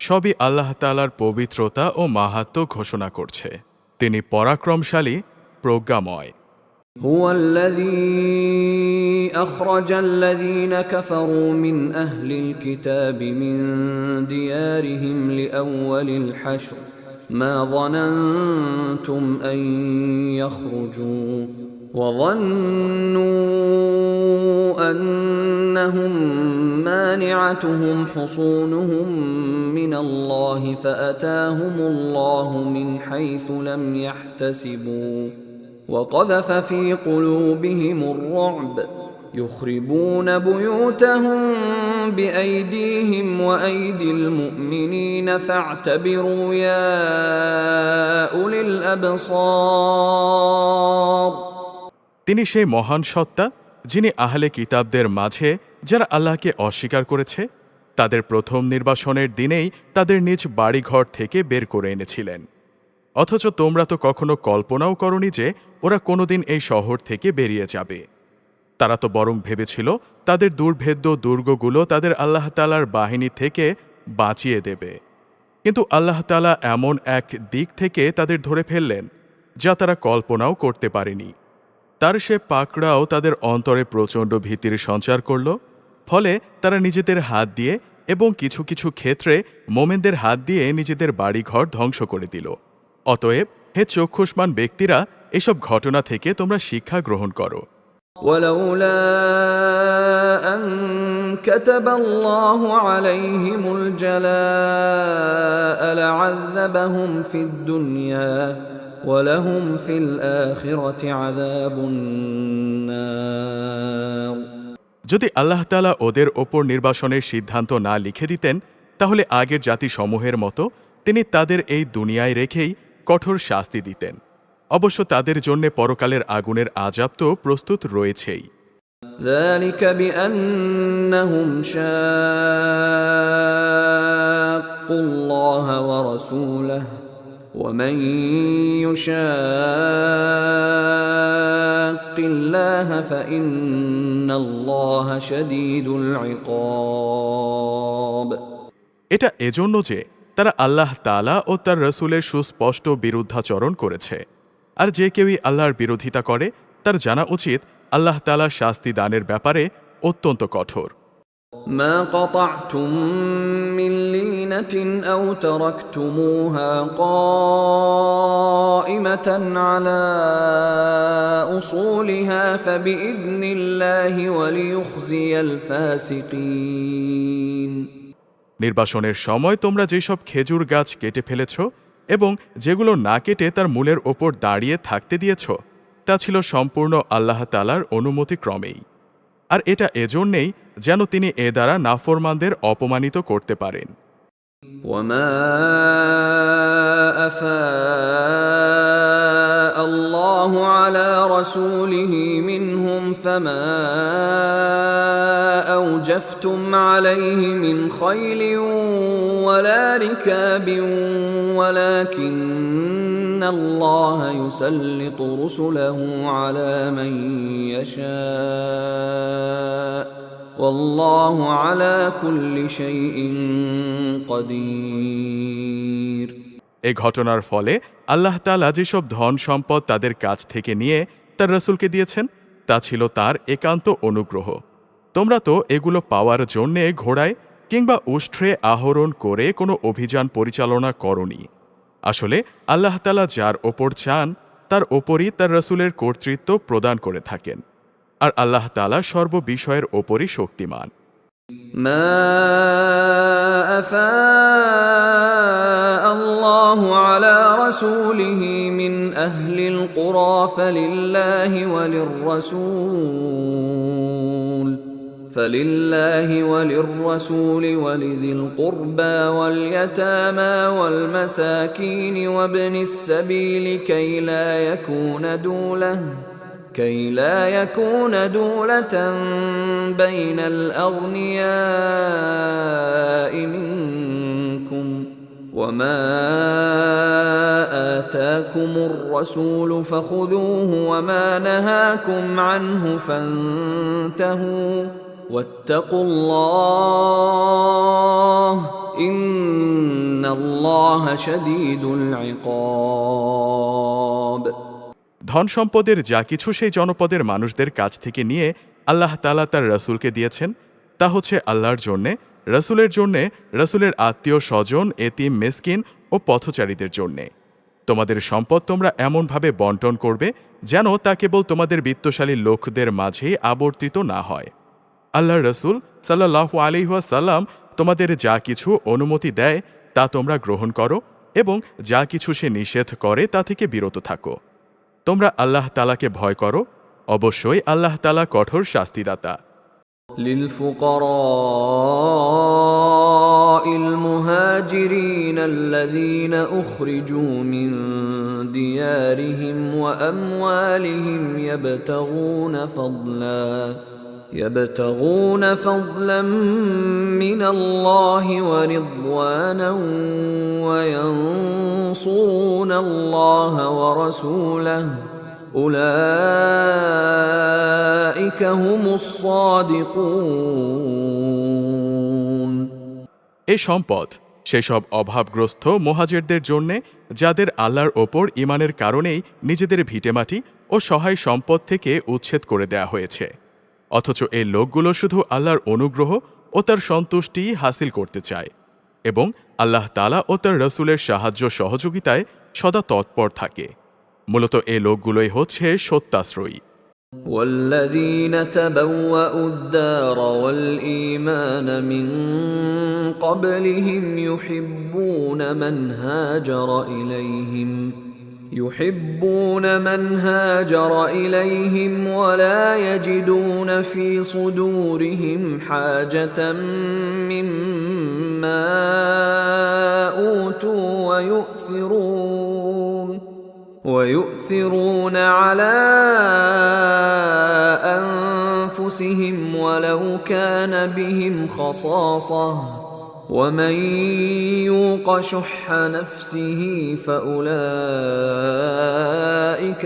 সবই আল্লাহ তালার পবিত্রতা ও মাহাত্ম ঘোষণা করছে তিনি পরাক্রমশালী প্রজ্ঞাময় هو الذي أخرج الذين كفروا من أهل الكتاب من ديارهم لأول الحشر ما ظننتم أن يخرجوا وظنوا أنهم مانعتهم حصونهم من الله فأتاهم الله من حيث لم يحتسبوا وقذف في قلوبهم الرعب يخربون بيوتهم بأيديهم وأيدي المؤمنين فاعتبروا يا أولي الأبصار তিনি সেই মহান সত্তা, যিনি আহলে কিতাবদের মাঝে যারা আল্লাহকে অস্বীকার করেছে, তাদের প্রথম নির্বাসনের দিনেই তাদের নিজ বাড়িঘর থেকে বের করে এনেছিলেন। অথচ তোমরা তো কখনো কল্পনাও করনি যে ওরা কোনোদিন এই শহর থেকে বেরিয়ে যাবে। তারা তো বরং ভেবেছিল তাদের দুর্ভেদ্য দুর্গগুলো তাদের আল্লাহ তালার বাহিনী থেকে বাঁচিয়ে দেবে। কিন্তু আল্লাহ তালা এমন এক দিক থেকে তাদের ধরে ফেললেন, যা তারা কল্পনাও করতে পারেনি। তার সে পাকড়াও তাদের অন্তরে প্রচণ্ড ভীতির সঞ্চার করল ফলে তারা নিজেদের হাত দিয়ে এবং কিছু কিছু ক্ষেত্রে মোমেনদের হাত দিয়ে নিজেদের বাড়িঘর ধ্বংস করে দিল অতএব হে চক্ষুষ্মান ব্যক্তিরা এসব ঘটনা থেকে তোমরা শিক্ষা গ্রহণ করো ولولا أن كتب الله عليهم الجلاء لعذبهم في الدنيا ولهم في الآخرة عذاب النار যদি আল্লাহ তালা ওদের ওপর নির্বাসনের সিদ্ধান্ত না লিখে দিতেন তাহলে আগের জাতি সমূহের মতো তিনি তাদের এই দুনিয়ায় রেখেই কঠোর শাস্তি দিতেন অবশ্য তাদের জন্য পরকালের আগুনের আজাব তো প্রস্তুত রয়েছেই ذلك بأنهم شاقوا الله ورسوله ومن يشاق الله فإن الله شديد العقاب এটা এজন্য যে তারা আল্লাহ তালা ও তার রসুলের সুস্পষ্ট বিরুদ্ধাচরণ করেছে আর যে কেউই আল্লাহর বিরোধিতা করে তার জানা উচিত আল্লাহ তালা শাস্তি দানের ব্যাপারে অত্যন্ত কঠোর ما قطعتم من لينة أو تركتموها قائمة على أصولها فبإذن الله وليخزي الفاسقين নির্বাসনের সময় তোমরা যেসব খেজুর গাছ কেটে ফেলেছ এবং যেগুলো না কেটে তার মূলের ওপর দাঁড়িয়ে থাকতে দিয়েছ তা ছিল সম্পূর্ণ আল্লাহ তালার অনুমতি ক্রমেই আর এটা এজন্যেই যেন তিনি এ দ্বারা নাফরমানদের অপমানিত করতে পারেন وما أفاء الله على رسوله منهم فما أوجفتم عليه من خيل ولا ركاب ولكن الله يسلط رسله على من يشاء والله على كل شيء قدير এ ঘটনার ফলে আল্লাহ তালা যেসব ধন সম্পদ তাদের কাছ থেকে নিয়ে তার রসুলকে দিয়েছেন তা ছিল তার একান্ত অনুগ্রহ তোমরা তো এগুলো পাওয়ার জন্যে ঘোড়ায় কিংবা উষ্ট্রে আহরণ করে কোনো অভিযান পরিচালনা করনি আসলে আল্লাহ তালা যার ওপর চান তার ওপরই তার রসুলের কর্তৃত্ব প্রদান করে থাকেন আর আল্লাহ তালা সর্ববিষয়ের ওপরই শক্তিমান ما أفاء الله على رسوله من أهل القرى فلله وللرسول فلله وللرسول ولذي القربى واليتامى والمساكين وابن السبيل كي لا يكون دوله كي لا يكون دولة بين الأغنياء منكم وما آتاكم الرسول فخذوه وما نهاكم عنه فانتهوا واتقوا الله إن الله شديد العقاب ধন সম্পদের যা কিছু সেই জনপদের মানুষদের কাছ থেকে নিয়ে আল্লাহ তালা তার রসুলকে দিয়েছেন তা হচ্ছে আল্লাহর জন্যে রসুলের জন্যে রসুলের আত্মীয় স্বজন এতিম মেসকিন ও পথচারীদের জন্যে তোমাদের সম্পদ তোমরা এমনভাবে বন্টন করবে যেন তা কেবল তোমাদের বিত্তশালী লোকদের মাঝেই আবর্তিত না হয় আল্লাহ রসুল সাল্লাহ আলিহাসাল্লাম তোমাদের যা কিছু অনুমতি দেয় তা তোমরা গ্রহণ করো এবং যা কিছু সে নিষেধ করে তা থেকে বিরত থাকো তোমরা আল্লাহ তালাকে ভয় করো অবশ্যই আল্লাহ তালা কঠোর শাস্তিদাতা للفقراء المهاجرين الذين اخرجوا من ديارهم واموالهم يبتغون فضلا يبتغون فضلا من الله ورضوانا وينصرون الله ورسوله أولئك هم الصادقون এই সম্পদ সেসব অভাবগ্রস্ত মোহাজেরদের জন্যে যাদের আল্লাহর ওপর ইমানের কারণেই নিজেদের ভিটেমাটি ও সহায় সম্পদ থেকে উচ্ছেদ করে দেয়া হয়েছে অথচ এই লোকগুলো শুধু আল্লাহর অনুগ্রহ ও তার সন্তুষ্টি হাসিল করতে চায় এবং আল্লাহ তালা ও তার রসুলের সাহায্য সহযোগিতায় সদা তৎপর থাকে মূলত এই লোকগুলোই হচ্ছে সত্যাশ্রয়ী والذين تبوأوا الدار والإيمان من قبلهم يحبون من هاجر إليهم يحبون من هاجر إليهم ولا يجدون في صدورهم حاجة مما أوتوا ويؤثرون ويؤثرون على أنفسهم ولو كان بهم خصاصة ومن يوق شح نفسه فأولئك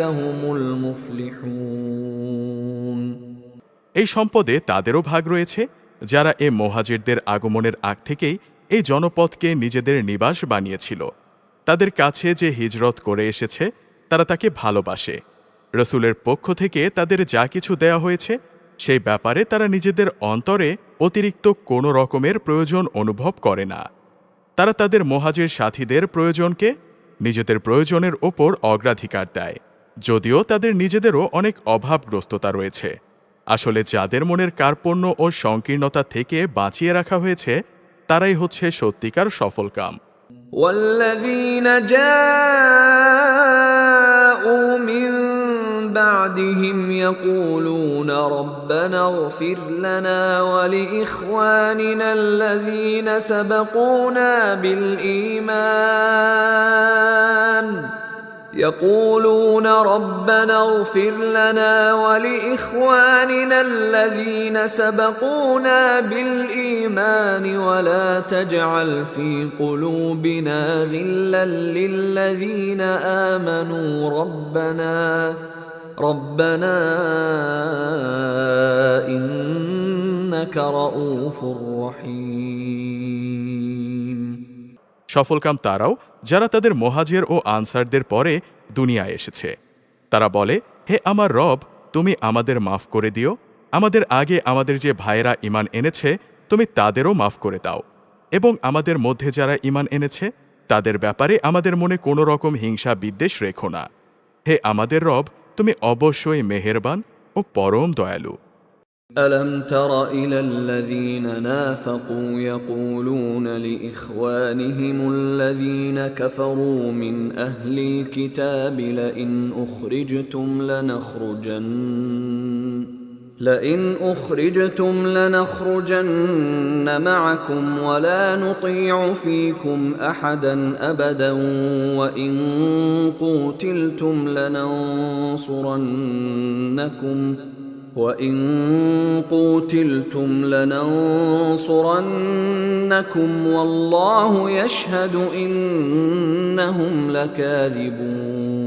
هم المفلحون এই সম্পদে তাদেরও ভাগ রয়েছে যারা এ মোহাজিরদের আগমনের আগ থেকেই এই জনপদকে নিজেদের নিবাস বানিয়েছিল তাদের কাছে যে হিজরত করে এসেছে তারা তাকে ভালোবাসে রসুলের পক্ষ থেকে তাদের যা কিছু দেয়া হয়েছে সেই ব্যাপারে তারা নিজেদের অন্তরে অতিরিক্ত কোনো রকমের প্রয়োজন অনুভব করে না তারা তাদের মোহাজের সাথীদের প্রয়োজনকে নিজেদের প্রয়োজনের ওপর অগ্রাধিকার দেয় যদিও তাদের নিজেদেরও অনেক অভাবগ্রস্ততা রয়েছে আসলে যাদের মনের কার্পণ্য ও সংকীর্ণতা থেকে বাঁচিয়ে রাখা হয়েছে তারাই হচ্ছে সত্যিকার সফলকাম والذين جاءوا من بعدهم يقولون ربنا اغفر لنا ولإخواننا الذين سبقونا بالإيمان. يقولون ربنا اغفر لنا ولإخواننا الذين سبقونا بالإيمان. ولا تجعل في قلوبنا غلا للذين آمنوا. ربنا ربنا إنك رؤوف رحيم সফলকাম তারাও যারা তাদের মোহাজের ও আনসারদের পরে দুনিয়ায় এসেছে তারা বলে হে আমার রব তুমি আমাদের মাফ করে দিও আমাদের আগে আমাদের যে ভাইয়েরা ইমান এনেছে তুমি তাদেরও মাফ করে দাও এবং আমাদের মধ্যে যারা ইমান এনেছে তাদের ব্যাপারে আমাদের মনে কোনো রকম হিংসা বিদ্বেষ রেখো না হে আমাদের রব তুমি অবশ্যই মেহেরবান ও পরম দয়ালু ألم تر إلى الذين نافقوا يقولون لإخوانهم الذين كفروا من أهل الكتاب لئن أخرجتم لنخرجن لئن أخرجتم لنخرجن معكم ولا نطيع فيكم أحدا أبدا وإن قوتلتم لننصرنكم وإن قوتلتم لننصرنكم والله يشهد إنهم لكاذبون.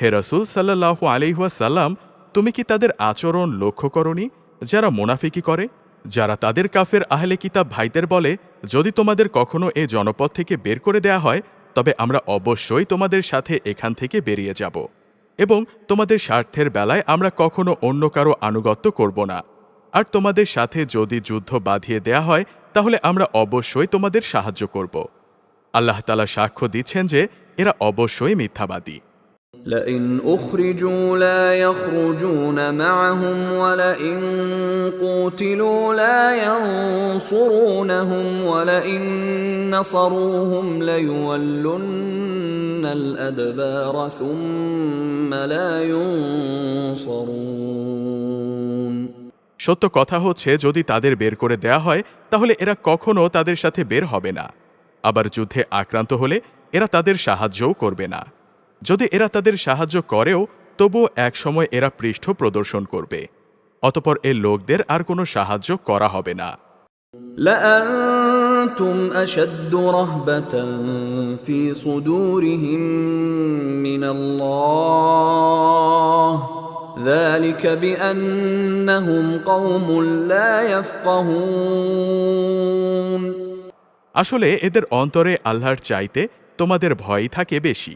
هي رسول صلى الله عليه وسلم তুমি কি তাদের আচরণ লক্ষ্য করনি? যারা মোনাফিকি করে, যারা তাদের কাফের আহলে কিতাব ভাইদের বলে, যদি তোমাদের কখনো এ জনপদ থেকে বের করে দেয়া হয়, তবে আমরা অবশ্যই তোমাদের সাথে এখান থেকে বেরিয়ে যাব। এবং তোমাদের স্বার্থের বেলায় আমরা কখনো অন্য কারও আনুগত্য করব না। আর তোমাদের সাথে যদি যুদ্ধ বাঁধিয়ে দেয়া হয়, তাহলে আমরা অবশ্যই তোমাদের সাহায্য করব। আল্লাহ তালা সাক্ষ্য দিচ্ছেন যে, এরা অবশ্যই মিথ্যাবাদী। لئن أخرجوا لا يخرجون معهم ولئن قوتلوا لا ينصرونهم ولئن نصروهم ليولن الأدبار ثم لا ينصرون সত্য কথা হচ্ছে যদি তাদের বের করে দেয়া হয় তাহলে এরা কখনো তাদের সাথে বের হবে না আবার যুদ্ধে আক্রান্ত হলে এরা তাদের সাহায্যও করবে না যদি এরা তাদের সাহায্য করেও তবুও একসময় এরা পৃষ্ঠ প্রদর্শন করবে অতপর এ লোকদের আর কোনো সাহায্য করা হবে না لأنتم أشد رهبة في صدورهم من الله ذلك بأنهم قوم لا يفقهون আসলে এদের অন্তরে আল্লাহর চাইতে তোমাদের ভয়ই থাকে বেশি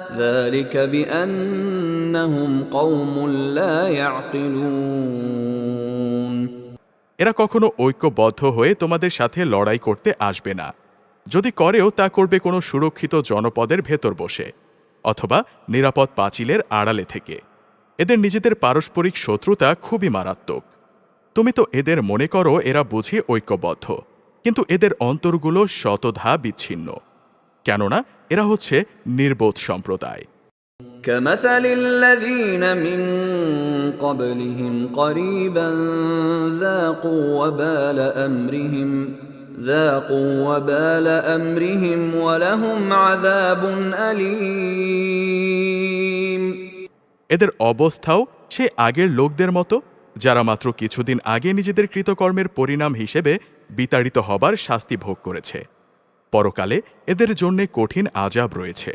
ذلك بأنهم قوم لا يعقلون এরা কখনো ঐক্যবদ্ধ হয়ে তোমাদের সাথে লড়াই করতে আসবে না যদি করেও তা করবে কোনো সুরক্ষিত জনপদের ভেতর বসে অথবা নিরাপদ পাঁচিলের আড়ালে থেকে এদের নিজেদের পারস্পরিক শত্রুতা খুবই মারাত্মক তুমি তো এদের মনে করো এরা বুঝি ঐক্যবদ্ধ কিন্তু এদের অন্তরগুলো শতধা বিচ্ছিন্ন কেননা এরা হচ্ছে নির্বোধ সম্প্রদায় كمثل الذين من قبلهم قريبا ذاقوا وبال امرهم ذاقوا وبال امرهم ولهم عذاب اليم এদের অবস্থাও সে আগের লোকদের মতো যারা মাত্র কিছুদিন আগে নিজেদের কৃতকর্মের পরিণাম হিসেবে বিতাড়িত হবার শাস্তি ভোগ করেছে পরকালে এদের জন্যে কঠিন আজাব রয়েছে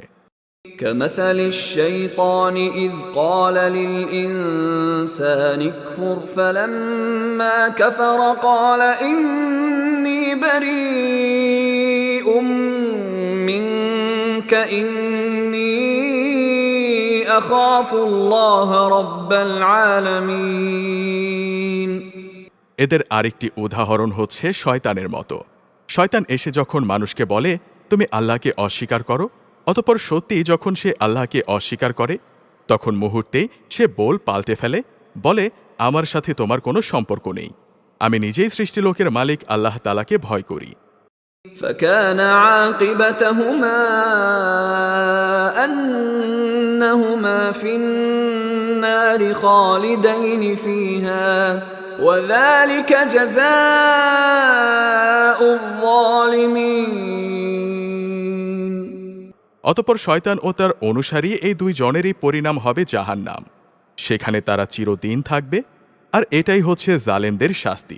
كمثل الشيطان اذ قال للانسان اكفر فلما كفر قال اني بريء منك اني اخاف الله رب العالمين এদের আরেকটি উদাহরণ হচ্ছে শয়তানের মতো শয়তান এসে যখন মানুষকে বলে তুমি আল্লাহকে অস্বীকার করো অতপর সত্যি যখন সে আল্লাহকে অস্বীকার করে তখন মুহূর্তেই সে বোল পাল্টে ফেলে বলে আমার সাথে তোমার কোনো সম্পর্ক নেই আমি নিজেই সৃষ্টিলোকের মালিক আল্লাহ তালাকে ভয় করি فكان عاقبتهما انهما في النار خالدين فيها وذلك جزاء الظالمين অতপর শয়তান ও তার অনুসারী এই দুই জনেরই পরিণাম হবে জাহান্নাম সেখানে তারা চিরদিন থাকবে আর এটাই হচ্ছে জালেমদের শাস্তি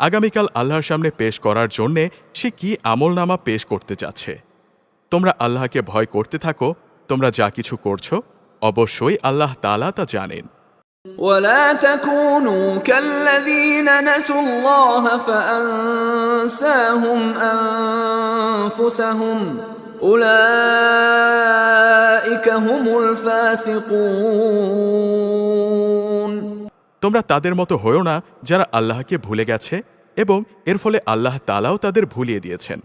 আগামীকাল আল্লাহর সামনে পেশ করার জন্যে সে কি আমলনামা পেশ করতে যাচ্ছে তোমরা আল্লাহকে ভয় করতে থাকো তোমরা যা কিছু করছো অবশ্যই আল্লাহ তাআলা তা জানেন ولا تكونوا كالذين نسوا الله فأنساهم أنفسهم أولئك هم الفاسقون তোমরা তাদের মতো হয়েও না যারা আল্লাহকে ভুলে গেছে এবং এর ফলে আল্লাহ তালাও তাদের ভুলিয়ে দিয়েছেন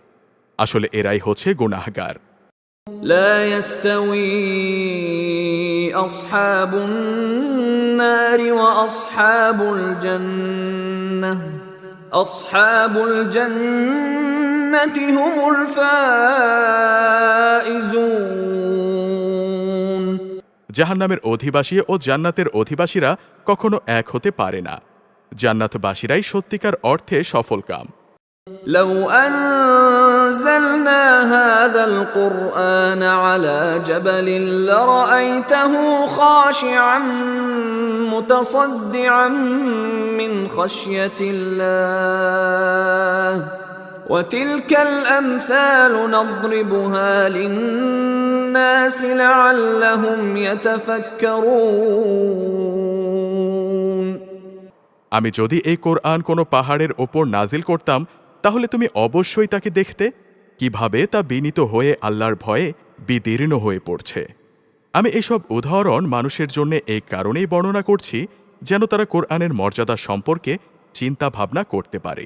আসলে এরাই হচ্ছে গুনাহগার لا يستوي أصحاب النار وأصحاب الجنة أصحاب الجنة هم الفائزون জাহান্নামের অধিবাসী ও জান্নাতের অধিবাসীরা কখনো এক হতে পারে না জান্নাতবাসীরাই সত্যিকার অর্থে সফলকাম لو أنزلنا هذا القرآن على جبل لرأيته خاشعا متصدعا من خشية الله وتلك الأمثال نضربها للناس لعلهم يتفكرون আমি যদি এই কোরআন কোনো পাহাড়ের ওপর নাজিল করতাম তাহলে তুমি অবশ্যই তাকে দেখতে কিভাবে তা বিনীত হয়ে আল্লাহর ভয়ে বিদীর্ণ হয়ে পড়ছে আমি এসব উদাহরণ মানুষের জন্য এই কারণেই বর্ণনা করছি যেন তারা কোরআনের মর্যাদা সম্পর্কে চিন্তা ভাবনা করতে পারে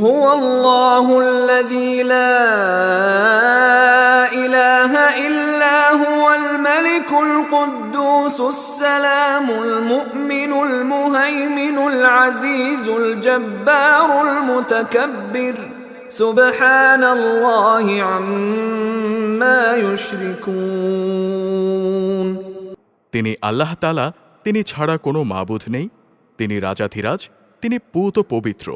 هو الله الذي لا إله إلا هو الملك القدوس السلام المؤمن المهيمن العزيز الجبار المتكبر سبحان الله عما يشركون তিনি আল্লাহ তালা তিনি ছাড়া কোনো মাবুদ নেই তিনি রাজাধিরাজ তিনি পুত পবিত্র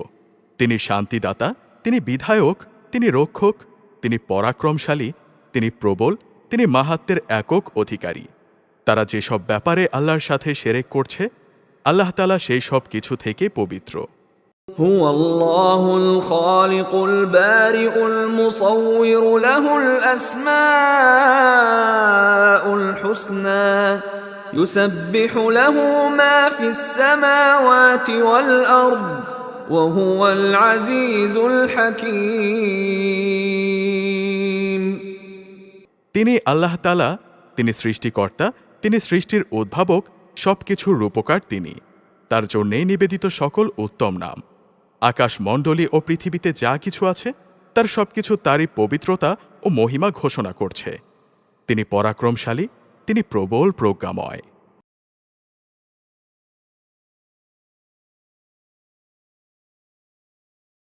তিনি শান্তিদাতা তিনি বিধায়ক তিনি রক্ষক তিনি পরাক্রমশালী তিনি প্রবল তিনি মাহাত্মের একক অধিকারী তারা যেসব ব্যাপারে আল্লাহর সাথে সেরেক করছে আল্লাহ তালা সেই সব কিছু থেকে পবিত্র هو الله الخالق البارئ المصور له الاسماء الحسنى يسبح له ما في السماوات والارض وهو العزيز الحكيم তিনি আল্লাহ তালা তিনি সৃষ্টিকর্তা তিনি সৃষ্টির উদ্ভাবক সবকিছুর রূপকার তিনি তার জন্যেই নিবেদিত সকল উত্তম নাম আকাশমণ্ডলী ও পৃথিবীতে যা কিছু আছে তার সবকিছু তারই পবিত্রতা ও মহিমা ঘোষণা করছে তিনি পরাক্রমশালী তিনি প্রবল প্রজ্ঞাময়